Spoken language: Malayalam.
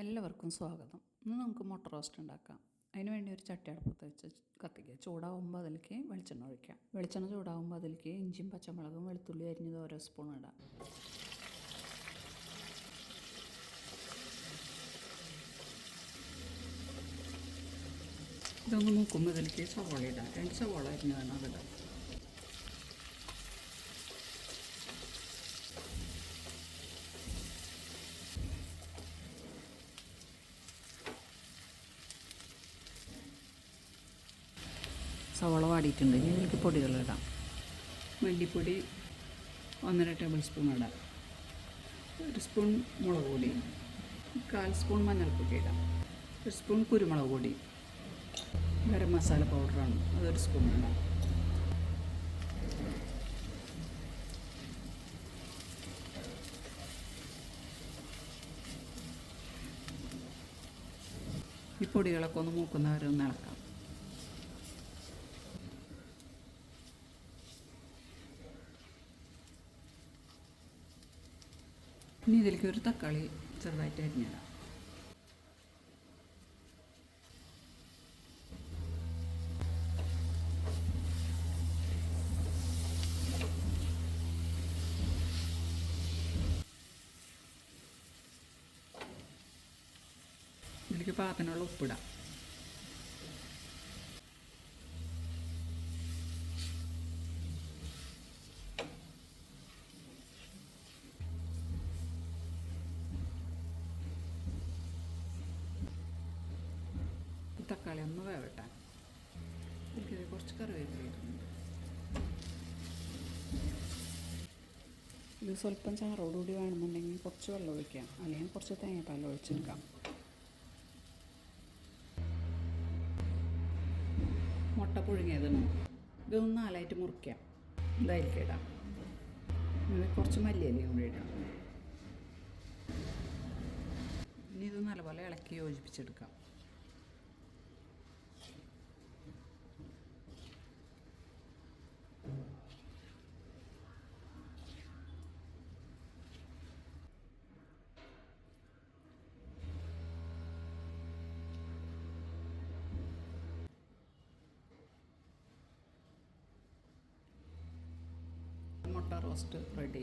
എല്ലാവർക്കും സ്വാഗതം. ഇന്ന് നമുക്ക് മുട്ട റോസ്റ്റ് ഉണ്ടാക്കാം. അതിന് വേണ്ടി ഒരു ചട്ടി അടുപ്പത്ത് വെച്ച് കത്തിക്കുക ചൂടാവുമ്പോൾ അതിലേക്ക് വെളിച്ചെണ്ണ ഒഴിക്കാം. വെളിച്ചെണ്ണ ചൂടാവുമ്പോൾ അതിലേക്ക് ഇഞ്ചിയും പച്ചമുളകും വെളുത്തുള്ളി അരിഞ്ഞത് ഓരോ സ്പൂൺ ഇടാം. ഇതൊന്ന് മൂക്കുമ്പോൾ ഇതിലേക്ക് സവോള ഇടാം. രണ്ട് സവോള അരിഞ്ഞതാണ് അതിടാം സവോള വാടിയിട്ടുണ്ട്. ഇനി ഇതിലേക്ക് പൊടികളിടാം മല്ലിപ്പൊടി ഒന്നര ടേബിൾ സ്പൂൺ ഇടാം ഒരു സ്പൂൺ മുളക് പൊടി. കാൽ സ്പൂൺ മഞ്ഞൾപ്പൊടി ഇടാം. ഒരു സ്പൂൺ കുരുമുളക് പൊടി. ഗരം മസാല പൗഡറാണ്. അതൊരു സ്പൂൺ ഇടാം. ഈ പൊടികളൊക്കെ ഒന്ന് മൂക്കുന്നവരൊന്ന് ഇളക്കാം. ഇനി ഇതിലേക്ക് ഒരു തക്കാളി ചെറുതായിട്ട് അരിഞ്ഞിടാം. ഇതിലേക്ക് പാകത്തിനുള്ള ഉപ്പിടാം ഈ തക്കാളി ഒന്ന് വേവട്ടെ എനിക്കിത് കുറച്ച് കറിവേപ്പില ഇടുന്നുണ്ട് ഇത് സ്വല്പം ചാറോടുകൂടി വേണമെന്നുണ്ടെങ്കിൽ കുറച്ച് വെള്ളം ഒഴിക്കാം. അല്ലെങ്കിൽ കുറച്ച് തേങ്ങാപ്പാൽ ഒഴിച്ചെടുക്കാം. മുട്ട പുഴുങ്ങിയതാണ് ഇതൊന്ന് നാലായിട്ട് മുറിക്കാം. ഇതായിരിക്കും ഇടാം. കുറച്ച് മല്ലിയല്ലേ കൂടി ഇടാം. ഇനി ഇത് നല്ലപോലെ ഇളക്കി യോജിപ്പിച്ചെടുക്കാം. മുട്ട റോസ്റ്റ് റെഡി.